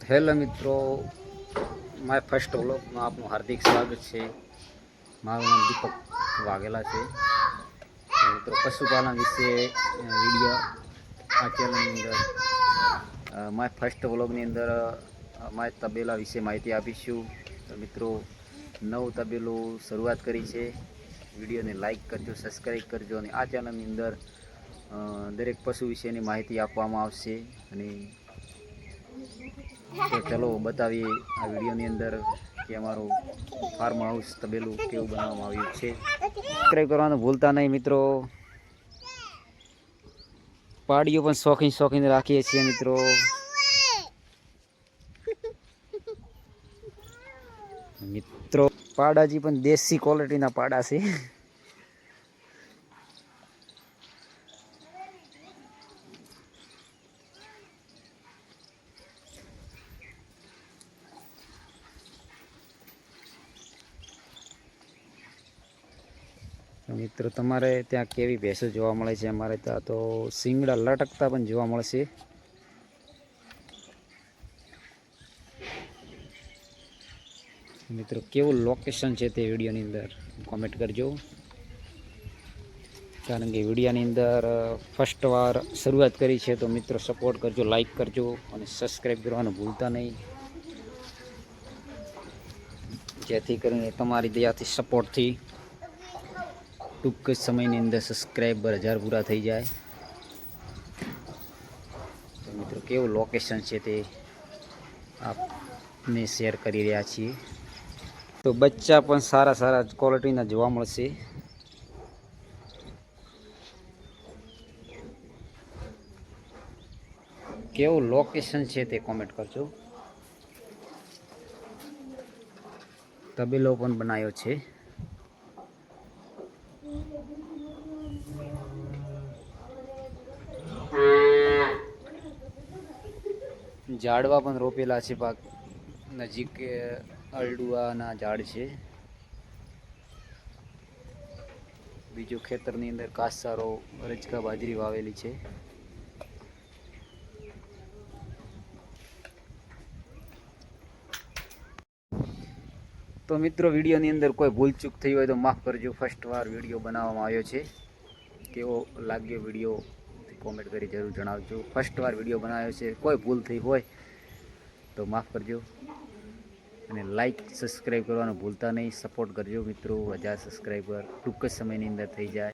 Hello મિત્રો, my first વ્લોગમાં આપનું હાર્દિક સ્વાગત છે. મારું નામ દીપક વાઘેલા છે. મિત્રો, પશુપાલન વિશે વીડિયો આ ચેનલની અંદર માય ફર્સ્ટ વ્લોગની અંદર માય તબેલા વિશે માહિતી આપીશું. મિત્રો, નવ તબેલું શરૂઆત કરી છે. વિડીયોને લાઇક કરજો સબસ્ક્રાઈબ કરજો અને આ ચેનલની અંદર દરેક પશુ વિશેની માહિતી આપવામાં આવશે. અને તો ચલો બતાવીએ આ વિડીયોની અંદર કે અમારું ફાર્મ હાઉસ તબેલું કેવું બનાવવામાં આવ્યું છે. સબસ્ક્રાઈબ કરવાનું ભૂલતા નહીં મિત્રો. પાડીઓ પણ શોખીન શોખીન રાખીએ છીએ મિત્રો. મિત્રો, પાડાજી પણ દેશી ક્વોલિટીના પાડા છે. મિત્રો, તમારે ત્યાં કેવી ભેંસો જોવા મળે છે? અમારે ત્યાં તો શિંગડા લટકતા પણ જોવા મળશે મિત્રો, કેવું લોકેશન છે તે વિડીયોની અંદર? કોમેન્ટ કરજો. કારણ કે વિડીયોની અંદર ફર્સ્ટ વાર શરૂઆત કરી છે, તો મિત્રો સપોર્ટ કરજો લાઈક કરજો અને સબસ્ક્રાઈબ કરવાનું ભૂલતા નહીં. જેથી કરીને તમારી દયાથી સપોર્ટથી ટૂંક જ સમયની અંદર સબસ્ક્રાઈબર હજાર પૂરા થઈ જાય. તો મિત્રો, કેવું લોકેશન છે તે આપને શેર કરી રહ્યા છીએ. તો બચ્ચા પણ સારા સારા ક્વોલિટીના જોવા મળશે. કેવું લોકેશન છે તે કોમેન્ટ કરજો. તબેલો પણ બનાવ્યો છે. ઝાડવા પણ રોપેલા છે પાક. નજીક અરડુઆના ઝાડ છે. બીજું ખેતરની અંદર કાસારો, રજકા બાજરી વાવેલી છે. તો મિત્રો, વિડીયોની અંદર કોઈ ભૂલચૂક થઈ હોય તો માફ કરજો. ફર્સ્ટ વાર વીડિયો બનાવવામાં આવ્યો છે. કેવો લાગ્યો વીડિયો? કોમેન્ટ કરી જરૂર જણાવજો. ફર્સ્ટ વાર વીડિયો બનાવ્યો છે, કોઈ ભૂલ થઈ હોય તો માફ કરજો. અને લાઈક સબસ્ક્રાઈબ કરવાનું ભૂલતા નહીં સપોર્ટ કરજો મિત્રો. હજાર સબસ્ક્રાઈબર ટૂંક જ સમયની અંદર થઈ જાય.